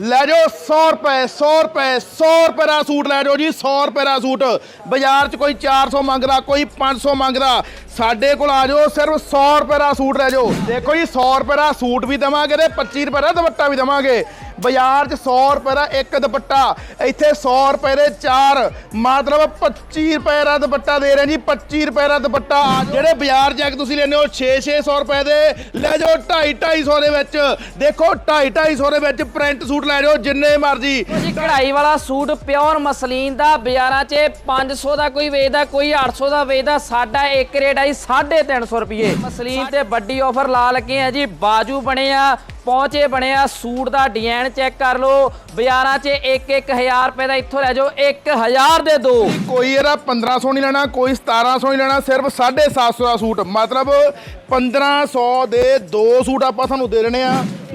ਲੈ ਜਾਓ 100 ਰੁਪਏ 100 ਰੁਪਏ 100 ਰੁਪਏ ਦਾ ਸੂਟ ਲੈ ਜਾਓ ਜੀ 100 ਰੁਪਏ ਦਾ ਸੂਟ। ਬਾਜ਼ਾਰ 'ਚ ਕੋਈ 400 ਮੰਗਦਾ, ਕੋਈ 500 ਮੰਗਦਾ, ਸਾਡੇ ਕੋਲ ਆ ਜਾਓ, ਸਿਰਫ 100 ਰੁਪਏ ਦਾ ਸੂਟ ਲੈ ਜਾਓ। ਦੇਖੋ ਜੀ 100 ਰੁਪਏ ਦਾ ਸੂਟ ਵੀ ਦਵਾਂਗੇ ਤੇ 25 ਰੁਪਏ ਦਾ ਦੁਪੱਟਾ ਵੀ ਦਵਾਂਗੇ। ਬਾਜ਼ਾਰ 'ਚ 100 ਰੁਪਏ ਦਾ ਇੱਕ ਦੁਪੱਟਾ, ਇੱਥੇ 100 ਰੁਪਏ ਦੇ ਚਾਰ, ਮਤਲਬ 25 ਰੁਪਏ ਦਾ ਦੁਪੱਟਾ ਦੇ ਰਹੇ ਜੀ 25 ਰੁਪਏ ਦਾ ਦੁਪੱਟਾ। ਜਿਹੜੇ ਬਾਜ਼ਾਰ 'ਚ ਤੁਸੀਂ ਲੈਂਦੇ ਹੋ 6-600 ਰੁਪਏ ਦੇ। ਲੈ ਜਾਓ 2.5-250 ਦੇ ਵਿੱਚ। ਦੇਖੋ 2.5-250 ਦੇ ਵਿੱਚ ਪ੍ਰਿੰਟ ਸੂਟ ਲੈ ਜਾਓ, ਜਿੰਨੇ ਮਰਜ਼ੀ। ਜੀ, ਕਢਾਈ ਵਾਲਾ ਸੂਟ ਪਿਓਰ ਮਸਲੀਨ ਦਾ, ਬਾਜ਼ਾਰਾਂ 'ਚ 500 ਦਾ ਕੋਈ ਵੇਚਦਾ ਕੋਈ 800 ਦਾ ਵੇਚਦਾ ਸਾਡਾ ਇੱਕ ਰੇਟ ਆ ਆਈ 350 ਰੁਪਏ ਮਸਲੀਨ ਤੇ ਵੱਡੀ ਆਫਰ ਲਾ ਲੱਗੇ ਆ ਜੀ, ਬਾਜੂ ਬਣੇ ਆ। ਪਹੁੰਚੇ ਬਣੇ ਆ ਸੂਟ ਦਾ ਡਿਜ਼ਾਈਨ ਚੈੱਕ ਕਰ ਲਓ। ਬਾਜ਼ਾਰਾਂ 'ਚ 1-1000 ਰੁਪਏ ਦਾ ਇੱਥੋਂ ਲੈ ਜਾਓ 1000 ਦੇ ਦੋ। ਕੋਈ ਇਹਦਾ 1500 ਨਹੀਂ ਲੈਣਾ ਕੋਈ 1700 ਨਹੀਂ ਲੈਣਾ ਸਿਰਫ 750 ਦਾ ਸੂਟ। ਮਤਲਬ 1500 ਦੇ ਦੋ ਸੂਟ ਆਪਾਂ ਤੁਹਾਨੂੰ ਦੇ ਦੇਣੇ ਆ।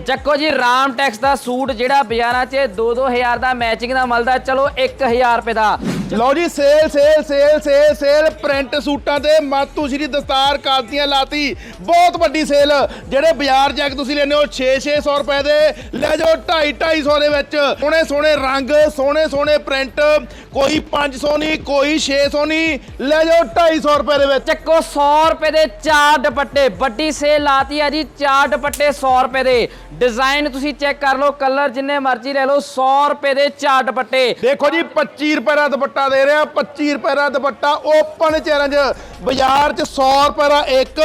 ਚੱਕੋ ਜੀ ਰਾਮ ਟੈਕਸ ਦਾ ਸੂਟ ਜਿਹੜਾ ਬਾਜ਼ਾਰਾਂ 'ਚ 2-2000 ਦਾ ਮੈਚਿੰਗ ਦਾ ਮਿਲਦਾ ਚਲੋ 1000 ਰੁਪਏ ਦਾ। ਲਓ ਜੀ sale sale sale sale sale print ਸੂਟਾਂ ਤੇ ਮਾਤੂ ਸ਼੍ਰੀ ਦਸਤਾਰ ਕਾਦੀਆਂ ਲਾਤੀ। ਬਹੁਤ ਵੱਡੀ ਸੇਲ। ਜਿਹੜੇ ਬਾਜ਼ਾਰ ਜਾ ਕੇ ਤੁਸੀਂ ਲੈਂਦੇ ਹੋ 6-600 ਰੁਪਏ ਦੇ। ਲੈ ਜਾਓ 2.5-250 ਦੇ ਵਿੱਚ। ਸੋਹਣੇ ਸੋਹਣੇ ਰੰਗ ਸੋਹਣੇ ਸੋਹਣੇ ਪ੍ਰਿੰਟ। ਕੋਈ 500 ਨਹੀਂ ਕੋਈ 600 ਨਹੀਂ। ਲੈ ਜਾਓ 250 ਰੁਪਏ ਦੇ ਵਿੱਚ। ਚੱਕੋ 100 ਰੁਪਏ ਦੇ ਚਾਰ ਦੁਪੱਟੇ। ਵੱਡੀ ਸੇਲ ਲਾਤੀ ਆ ਜੀ ਚਾਰ ਦੁਪੱਟੇ 100 ਰੁਪਏ ਦੇ। ਡਿਜ਼ਾਈਨ ਤੁਸੀਂ ਚੈੱਕ ਕਰ ਲਓ ਕਲਰ ਜਿੰਨੇ ਮਰਜ਼ੀ ਲੈ ਲਓ 100 ਰੁਪਏ ਦੇ ਚਾਰ ਦੁਪੱਟੇ। ਦੇਖੋ ਜੀ 25 ਰੁਪਏ ਦਾ ਦੁਪੱਟਾ ਦੇ ਰਿਹਾ 25 ਰੁਪਏ ਦਾ ਦੁਪੱਟਾ ਓਪਨ ਚੈਲੰਜ ਬਾਜ਼ਾਰ 'ਚ 100 ਰੁਪਏ ਦਾ ਇੱਕ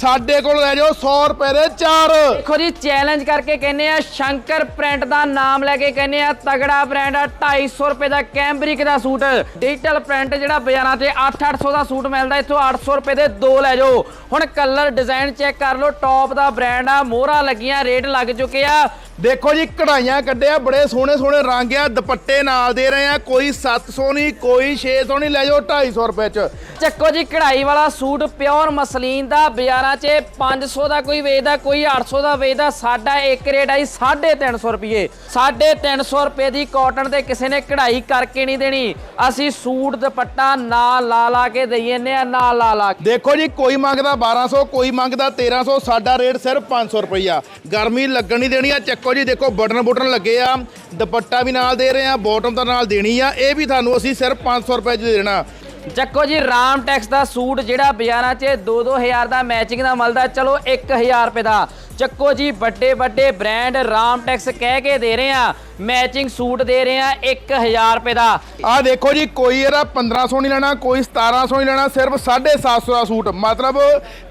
ਸਾਡੇ ਕੋਲ ਲੈ ਜਾਓ 100 ਰੁਪਏ ਦੇ ਚਾਰ। ਦੇਖੋ ਜੀ ਚੈਲੰਜ ਕਰਕੇ ਕਹਿੰਦੇ ਆ ਸ਼ੰਕਰ ਪ੍ਰਿੰਟ ਦਾ ਨਾਮ ਲੈ ਕੇ ਕਹਿੰਦੇ ਆ ਤਗੜਾ ਬ੍ਰਾਂਡ ਆ 250 ਰੁਪਏ ਦਾ ਕੈਂਬਰਿਕ ਦਾ ਸੂਟ। ਡਿਜੀਟਲ ਪ੍ਰਿੰਟ ਜਿਹੜਾ ਬਾਜ਼ਾਰਾਂ ਤੇ 8-800 ਦਾ ਸੂਟ ਮਿਲਦਾ ਇੱਥੋਂ 800 ਰੁਪਏ ਦੇ ਦੋ ਲੈ ਜਾਓ। ਹੁਣ ਕਲਰ ਡਿਜ਼ਾਈਨ ਚੈੱਕ ਕਰ ਲਓ ਟੌਪ ਦਾ ਬ੍ਰਾਂਡ ਆ ਮੋਹਰਾ ਲੱਗੀਆਂ ਰੇਟ ਲੱਗ ਚੁੱਕੇ ਆ। ਦੇਖੋ ਜੀ ਕਢਾਈਆਂ ਕੱਢਿਆ ਬੜੇ ਸੋਹਣੇ ਸੋਹਣੇ ਰੰਗ ਆ ਦੁਪੱਟੇ ਨਾਲ ਦੇ ਰਹੇ ਆ ਕੋਈ 700 ਨਹੀਂ ਕੋਈ 600 ਨਹੀਂ ਲੈ ਜਾਓ 250 ਰੁਪਏ 'ਚ। ਚੱਕੋ ਜੀ ਕਢਾਈ ਵਾਲਾ ਸੂਟ ਪਿਓਰ ਮਸਲੀਨ ਦਾ, ਬਾਜ਼ਾਰਾਂ 'ਚ 500 ਦਾ ਕੋਈ ਵੇਚਦਾ ਕੋਈ 800 ਦਾ ਵੇਚਦਾ ਸਾਡਾ ਇੱਕ ਰੇਟ ਆਈ 350 ਰੁਪਏ 350 ਰੁਪਏ ਦੀ ਕਾਟਨ ਤੇ ਕਿਸੇ ਨੇ ਕਢਾਈ ਕਰਕੇ ਨਹੀਂ ਦੇਣੀ। ਅਸੀਂ ਸੂਟ, ਦੁਪੱਟਾ ਨਾਲ ਲਾ ਲਾ ਕੇ ਦੇਈ ਜੰਨੇ ਨਾਲ ਲਾ ਲਾ ਦੇਖੋ ਜੀ, ਕੋਈ ਮੰਗਦਾ 1200 ਕੋਈ ਮੰਗਦਾ 1300 ਸਾਡਾ ਰੇਟ ਸਿਰਫ 500 ਰੁਪਈਆ। ਗਰਮੀ ਲੱਗਣ ਨਹੀਂ ਦੇਣੀ ਆ, ਚੱਕੋ ਜੀ, ਦੇਖੋ ਬਟਨ ਬਟਨ ਲੱਗੇ ਆ, ਦੁਪੱਟਾ ਵੀ ਨਾਲ ਦੇ ਰਹੇ ਆ ਬਾਟਮ ਦਾ ਨਾਲ ਦੇਣੀ ਆ, ਇਹ ਵੀ ਤੁਹਾਨੂੰ ਅਸੀਂ ਸਿਰਫ 500 ਰੁਪਏ 'ਚ ਦੇਣਾ। ਚੱਕੋ ਜੀ, ਰਾਮ ਟੈਕਸ ਦਾ ਸੂਟ ਜਿਹੜਾ ਬਾਜ਼ਾਰਾਂ 'ਚ 2-2000 ਦਾ ਮੈਚਿੰਗ ਦਾ ਮਿਲਦਾ, ਚਲੋ 1000 ਰੁਪਏ ਦਾ। ਚੱਕੋ ਜੀ ਵੱਡੇ ਵੱਡੇ ਬ੍ਰਾਂਡ ਰਾਮ ਟੈਕਸ ਕਹਿ ਕੇ ਦੇ ਰਹੇ ਆ। ਮੈਚਿੰਗ ਸੂਟ ਦੇ ਰਹੇ ਆ 1000 ਰੁਪਏ ਦਾ। ਆ ਦੇਖੋ ਜੀ, ਕੋਈ ਇਹਦਾ 1500 ਨਹੀਂ ਲੈਣਾ, ਕੋਈ 1700 ਨਹੀਂ ਲੈਣਾ, ਸਿਰਫ 750 ਦਾ ਸੂਟ। ਮਤਲਬ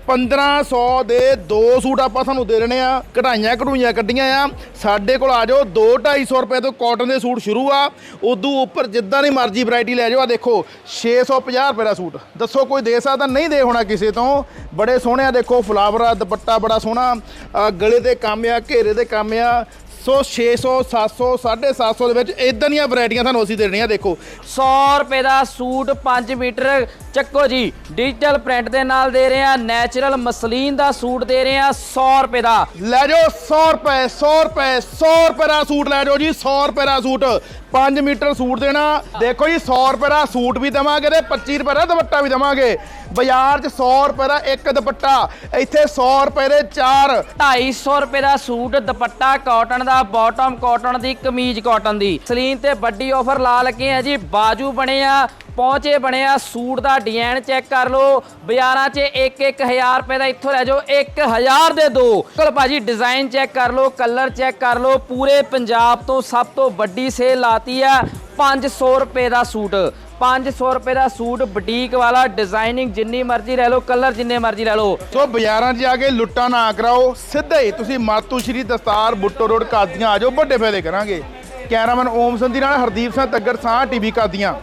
1500 ਦੇ ਦੋ ਸੂਟ ਆਪਾਂ ਤੁਹਾਨੂੰ ਦੇ ਦੇਣੇ ਆ। ਕਢਾਈਆਂ ਕਢੂਈਆਂ ਕੱਢੀਆਂ ਆ। ਸਾਡੇ ਕੋਲ ਆ ਜਾਓ 2 250 ਰੁਪਏ ਤੋਂ ਕਾਟਨ ਦੇ ਸੂਟ ਸ਼ੁਰੂ ਆ। ਉਦੋਂ ਉੱਪਰ ਜਿੱਦਾਂ ਦੀ ਮਰਜ਼ੀ ਵੈਰਾਈਟੀ ਲੈ ਜਾਓ। ਆ ਦੇਖੋ 650 ਰੁਪਏ ਦਾ ਸੂਟ। ਦੱਸੋ ਕੋਈ ਦੇ ਸਕਦਾ? ਨਹੀਂ ਦੇ ਹੋਣਾ ਕਿਸੇ ਤੋਂ। ਬੜੇ ਸੋਹਣੇ ਆ, ਦੇਖੋ, ਫਲਾਵਰ ਆ, ਦੁਪੱਟਾ ਬੜਾ ਸੋਹਣਾ। ਗਲੇ ਤੇ ਕੰਮ ਆ, ਘੇਰੇ ਤੇ ਕੰਮ ਆ। ਸੋ 600 700 750 ਦੇ ਵਿੱਚ ਇਦਾਂ ਦੀਆਂ ਵੈਰਾਈਟੀਆਂ ਤੁਹਾਨੂੰ ਅਸੀਂ ਦੇਣੀਆਂ, ਦੇਖੋ। 100 ਰੁਪਏ ਦਾ ਸੂਟ 5 ਮੀਟਰ ਚੱਕੋ ਜੀ ਡਿਜੀਟਲ ਪ੍ਰਿੰਟ ਦੇ ਨਾਲ ਦੇ ਰਹੇ ਆ ਨੈਚੁਰਲ ਮਸਲੀਨ ਦਾ ਸੂਟ ਦੇ ਰਹੇ ਆ 100 ਰੁਪਏ ਦਾ। ਲੈ ਜਾਓ 100 ਰੁਪਏ 100 ਰੁਪਏ 100 ਰੁਪਏ ਦਾ ਸੂਟ ਲੈ ਜਾਓ ਜੀ 100 ਰੁਪਏ ਦਾ ਸੂਟ। 5 ਮੀਟਰ ਸੂਟ ਦੇਣਾ ਦੇਖੋ ਜੀ 100 ਰੁਪਏ ਦਾ ਸੂਟ ਵੀ ਦਵਾਂਗੇ ਤੇ 25 ਰੁਪਏ ਦਾ ਦੁਪੱਟਾ ਵੀ ਦਵਾਂਗੇ। ਬਾਜ਼ਾਰ 'ਚ 100 ਰੁਪਏ ਦਾ ਇੱਕ ਦੁਪੱਟਾ ਇੱਥੇ 100 ਰੁਪਏ ਦੇ ਚਾਰ। 250 ਰੁਪਏ ਦਾ ਸੂਟ ਦੁਪੱਟਾ ਕਾਟਨ ਦਾ ਬਾਟਮ ਕਾਟਨ ਦੀ ਕਮੀਜ਼ ਕਾਟਨ ਦੀ। ਸਲੀਨ ਤੇ ਵੱਡੀ ਆਫਰ ਲਾ ਲੱਗੇ ਆ ਜੀ ਬਾਜੂ ਬਣੇ ਆ ਪਹੁੰਚੇ ਬਣਿਆ ਸੂਟ ਦਾ ਡਿਜ਼ਾਈਨ ਚੈੱਕ ਕਰ ਲਓ। ਬਾਜ਼ਾਰਾਂ 'ਚ 1-1000 ਰੁਪਏ ਦਾ ਇੱਥੋਂ ਲੈ ਜਾਓ 1000 ਦੇ ਦੋ। ਚਲੋ ਭਾਜੀ ਡਿਜ਼ਾਈਨ ਚੈੱਕ ਕਰ ਲਓ ਕਲਰ ਚੈੱਕ ਕਰ ਲਓ, ਪੂਰੇ ਪੰਜਾਬ ਤੋਂ ਸਭ ਤੋਂ ਵੱਡੀ ਸੇਲ ਲਾਤੀ ਆ 500 ਰੁਪਏ ਦਾ ਸੂਟ। 500 ਰੁਪਏ ਦਾ ਸੂਟ, ਬੁਟੀਕ ਵਾਲਾ ਡਿਜ਼ਾਈਨਿੰਗ ਜਿੰਨੀ ਮਰਜ਼ੀ ਲੈ ਲਓ ਕਲਰ ਜਿੰਨੇ ਮਰਜ਼ੀ ਲੈ ਲਓ। ਸੋ ਬਾਜ਼ਾਰਾਂ 'ਚ ਜਾ ਕੇ ਲੁੱਟਾਂ ਨਾ ਕਰਾਓ, ਸਿੱਧਾ ਹੀ ਤੁਸੀਂ ਮਾਤੂ ਸ਼੍ਰੀ ਦਸਤਾਰ ਬੁੱਟੋ ਰੋਡ ਕਾਦੀਆਂ ਆ ਜਾਓ, ਵੱਡੇ ਫਾਇਦੇ ਕਰਾਂਗੇ। ਕੈਮਰਾਮੈਨ ਓਮ ਸੰਧੀ ਨਾਲ ਹਰਦੀਪ ਸਿੰਘ ਤੱਗਰ ਸਾਹ ਟੀਵੀ ਕਾਦੀਆਂ